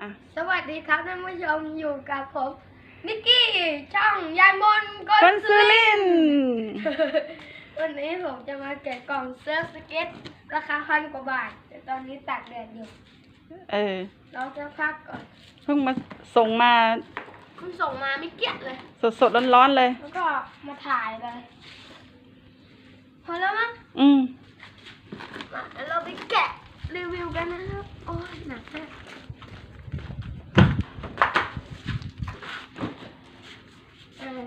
อะสวัสดีครับท่านผู้ชมอยู่กับผม นิกกี้ช่องยายมนกคนสุรินทร์วันนี้ผมจะมาแกะกล่องเซิร์ฟสเก็ต ราคาพันกว่าบาท แต่ตอนนี้ตากแดดอยู่เออ เราจะพักก่อน เพิ่งมาส่งมาคุณส่งมาไม่เกลียดเลย สดสดร้อนร้อนๆเลย แล้วก็มาถ่ายเลย พอแล้วมั้งอืมมาเดี๋ยวเราไปแกะรีวิวกันนะครับ โอ้ยหนักมาก เออ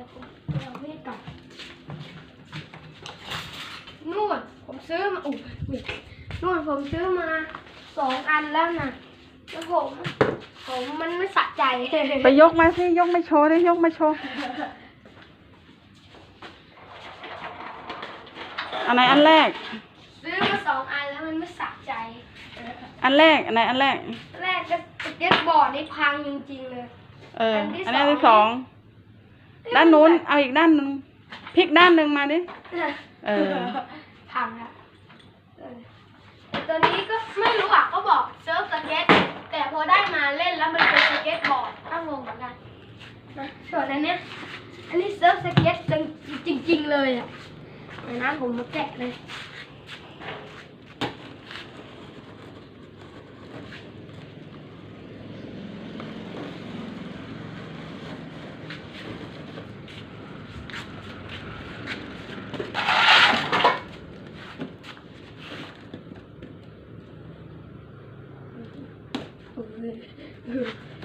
เอาไม่กลับนู่นผมซื้อมาอุ้ยนู่นผมซื้อมาสองอันแล้วนะแล้วผมผมมันไม่สะใจไปยกมาสิยกไม่โชว์ดิยกมาโชว์อันไหนอันแรก ซื้อมาสองอันแล้วมันไม่สะใจ อันแรกอันไหนอันแรก แรกก็สเก็ตบอร์ดนี่พังจริงๆเลย เออ อันที่สอง ด้านนู้น เอาอีกด้านหนึงพลิกด้านหนึ่งมาดิ เออ พังอะเออแต่ตัวนี้ก็ไม่รู้อะก็บอกเซิร์ฟสเก็ต แต่พอได้มาเล่นแล้วมันเป็นสเก็ตบอร์ดก็งงเหมือนกันนะส่วนอันเนี้ยอันนี้เซิร์ฟสเก็ตจริงจริงๆเลยอะเดี๋ยวนะผมมาแกะเลย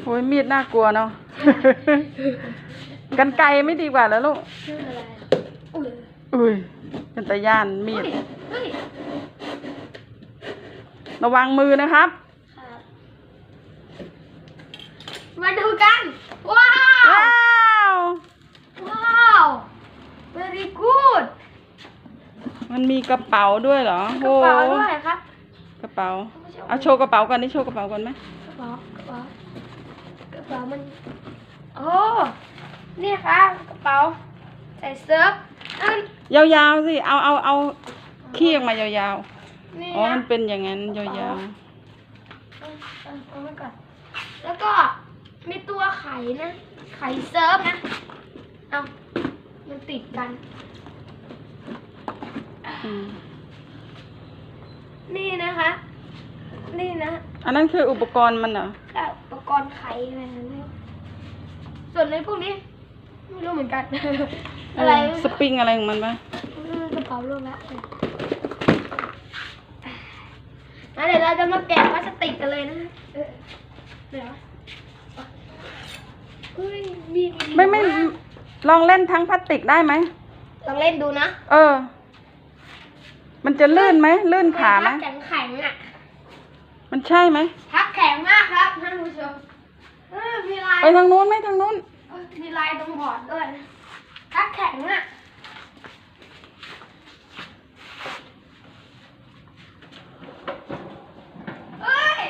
โอ้ยมีดน่ากลัวเนาะ กันไกลไม่ดีกว่าแล้วลูกชื่ออะไรอะอุ้ยอุ้ยเป็นตะย่านมีด เฮ้ยระวังมือนะครับ ครับมาดูกัน ว้าว ว้าวว้าว very good มันมีกระเป๋าด้วยเหรอกระเป๋าด้วยครับ กระเป๋า เอาโชว์กระเป๋าก่อนนี่โชว์กระเป๋าก่อนไหมกระเป๋ากระเป๋ากระเป๋ามันโอ้นี่ครับกระเป๋าใส่เซิร์ฟอันยาวๆสิ เอาเอาเอาขี้ออกมายาวนี่ๆ อ๋อ นะมันเป็นอย่างนั้นยาวเอาเอาเอาไว้ก่อนแล้วก็มีตัวไข่นะไข่เซิร์ฟนะเอามันติดกันๆอืมนี่นะคะ นี่นะ อันนั้นคืออุปกรณ์มันเหรอแต่อุปกรณ์ไขอะไรนั่นเองส่วนในพวกนี้ ไม่รู้เหมือนกัน อะไรเสปริงอะไรของมันปะอืมกระเป๋าลงแล้วอะเดี๋ยวเราจะมาแกะพลาสติกกันเลยนะเออเดี๋ยวเฮ้ยมีไม่ไม่ลองเล่นทั้งพลาสติกได้ไหมลองเล่นดูนะ เออ มันจะลื่นไหมลื่นขาไหมพักแข็งแข็งๆอะ มันใช่ไหมพักแข็งมากครับท่านผู้ชมเออมีลายไปทางนู้นไหมทางนู้นเออมีลายตรงบอร์ดด้วยนะพักแข็งอะเอ้ย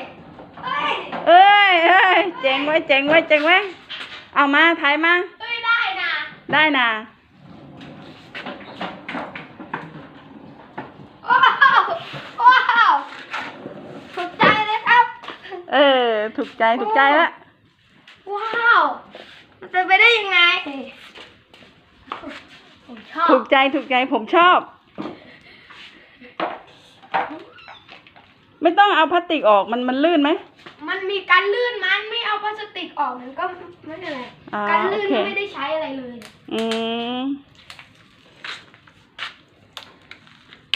เอ้ยเอ้ยเอ้ยเจ๋งไว้ยเจ๋งไว้ยเจ๋งไว้ยเอามาถ่ายมาเอ้ยได้นะ ได้นะ ว้าวว้าวถูกใจเลยครับ เออ ถูกใจถูกใจละว้าว มันจะไปได้ยังไง ผมชอบ ถูกใจถูกใจผมชอบ ไม่ต้องเอาพลาสติกออกมันมันลื่นไหม มันมีการลื่นมันไม่เอาพลาสติกออกมันก็ไม่เป็นไรอ่าการลื่นโอเค ไม่ได้ใช้อะไรเลย อืม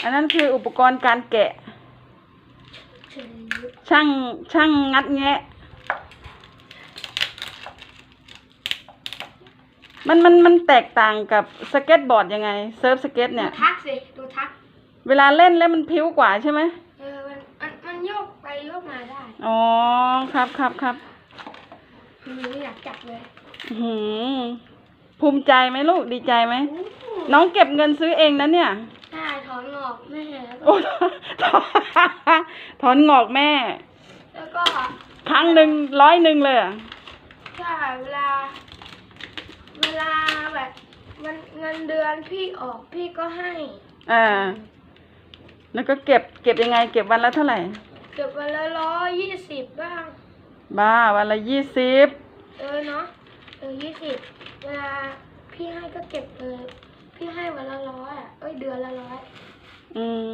อันนั้นคืออุปกรณ์การแกะ ช่างช่างงัดแงะ มันมันมันแตกต่างกับสเก็ตบอร์ดยังไงเซิร์ฟสเก็ตดูเนี่ยทักสิ ดูทัก เวลาเล่นแล้วมันพริ้วกว่าใช่ไหมเออมันมันมันโยกไปโยกมาได้อ๋อครับครับครับอืมไม่อยากจับเลยอื้อหือภูมิใจไหมลูกดีใจไหมอู้หูน้องเก็บเงินซื้อเองนะเนี่ยใช่ถ อนงอกแม่แล้วก็โอ้ถอนงอกแม่ แล้วก็ครั้งหนึ่งร้อยหนึ่งเลยเหรอใช่เวลา เวลาแบบมันเงินเดือนพี่ออกพี่ก็ให้ อ่า แล้วก็เก็บเก็บยังไง เก็บวันละเท่าไหร่ เก็บวันละร้อยยี่สิบบ้าง บ้าวันละยี่สิบเออเนาะเออยี่สิบเวลาพี่ให้ก็เก็บเออพี่ให้วันละร้อยอะเอ้ยเดือนละร้อย อืม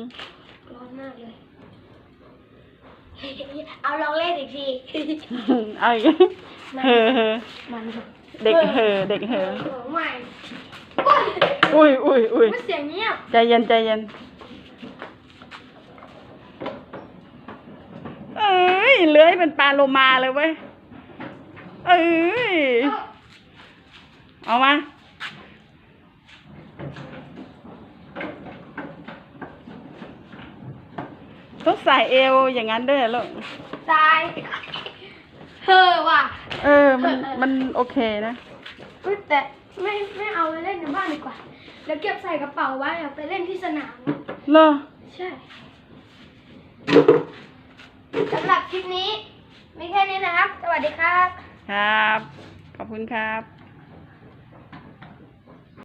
ร้อนมากเลย เอาลองเล่นอีกทีเอาอีกเฮอเฮอมันเด็กเฮอเด็กเฮอเออใหม่อุ้ยอุ้ยอุ้ยไม่เสียงเงียบใจเย็นใจเย็นเอ้ยเลื้อยเป็นปลาโลมาเลยเว้ยเอ้ยเอามา ต้องใส่เอวอย่างนั้นด้วยเหรอลูกตายเธอว่ะ เออ มันมันโอเคนะอุ๊ยแต่ไม่ไม่เอาไปเล่นในบ้านดีกว่า แล้วเก็บใส่กระเป๋าไว้เอาไปเล่นที่สนาม เหรอใช่สำหรับคลิปนี้ มีแค่นี้นะครับ สวัสดีครับ ครับ ขอบคุณครับ